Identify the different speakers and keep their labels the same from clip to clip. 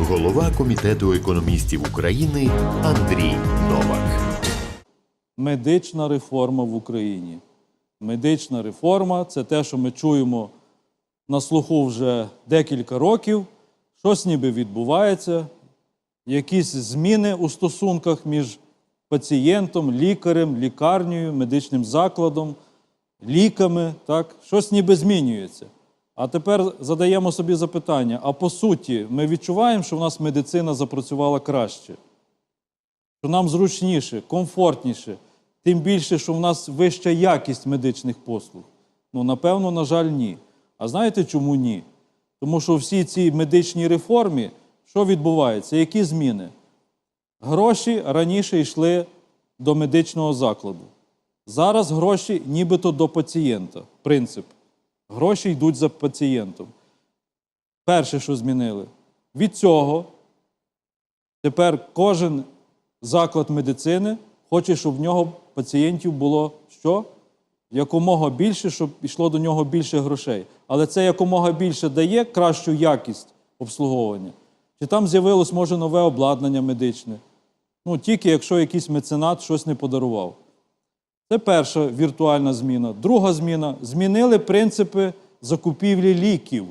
Speaker 1: голова комітету економістів України Андрій Новак.
Speaker 2: медична реформа в Україні. Медична реформа це те, що ми чуємо на слуху вже декілька років. Щось ніби відбувається, якісь зміни у стосунках між пацієнтом, лікарем, лікарнею, медичним закладом, ліками. Так? Щось ніби змінюється. А тепер задаємо собі запитання: а по суті, ми відчуваємо, що в нас медицина запрацювала краще що нам зручніше, комфортніше, тим більше, що в нас вища якість медичних послуг. Ну, напевно, на жаль, ні. А знаєте, чому ні? Тому що всі ці медичні реформи, що відбувається? Які зміни? Гроші раніше йшли до медичного закладу. Зараз гроші нібито до пацієнта. Принцип. Гроші йдуть за пацієнтом. Перше, що змінили. Від цього Тепер кожен заклад медицини хоче, щоб в нього пацієнтів було що? Якомога більше, щоб йшло до нього більше грошей. Але це якомога більше дає кращу якість обслуговування. Чи там з'явилось, може, нове обладнання медичне? Ну, тільки якщо якийсь меценат щось не подарував. Це перша віртуальна зміна. Друга зміна змінили принципи закупівлі ліків.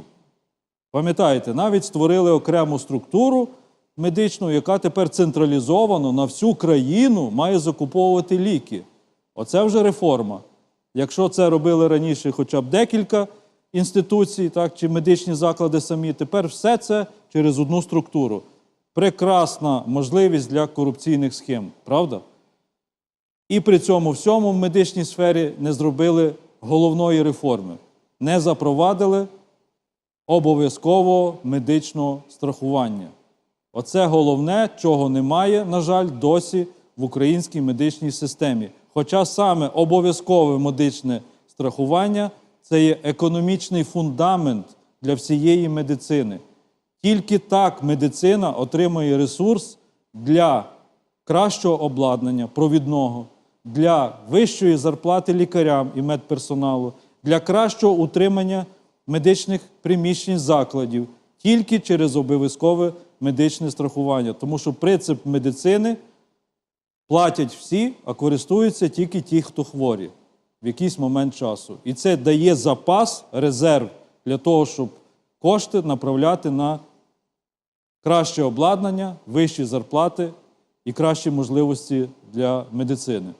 Speaker 2: Пам'ятаєте, навіть створили окрему структуру медичну, яка тепер централізовано на всю країну має закуповувати ліки. Оце вже реформа. Якщо це робили раніше хоча б декілька інституцій, так, чи медичні заклади самі, тепер все це через одну структуру. Прекрасна можливість для корупційних схем, правда? І при цьому всьому в медичній сфері не зробили головної реформи, не запровадили обов'язкового медичного страхування. Оце головне, чого немає, на жаль, досі в українській медичній системі. Хоча саме обов'язкове медичне страхування це є економічний фундамент для всієї медицини. Тільки так медицина отримує ресурс для кращого обладнання провідного, для вищої зарплати лікарям і медперсоналу, для кращого утримання медичних приміщень закладів тільки через обов'язкове медичне страхування. Тому що принцип медицини платять всі, а користуються тільки ті, хто хворі в якийсь момент часу. І це дає запас, резерв для того, щоб кошти направляти на краще обладнання, вищі зарплати і кращі можливості для медицини.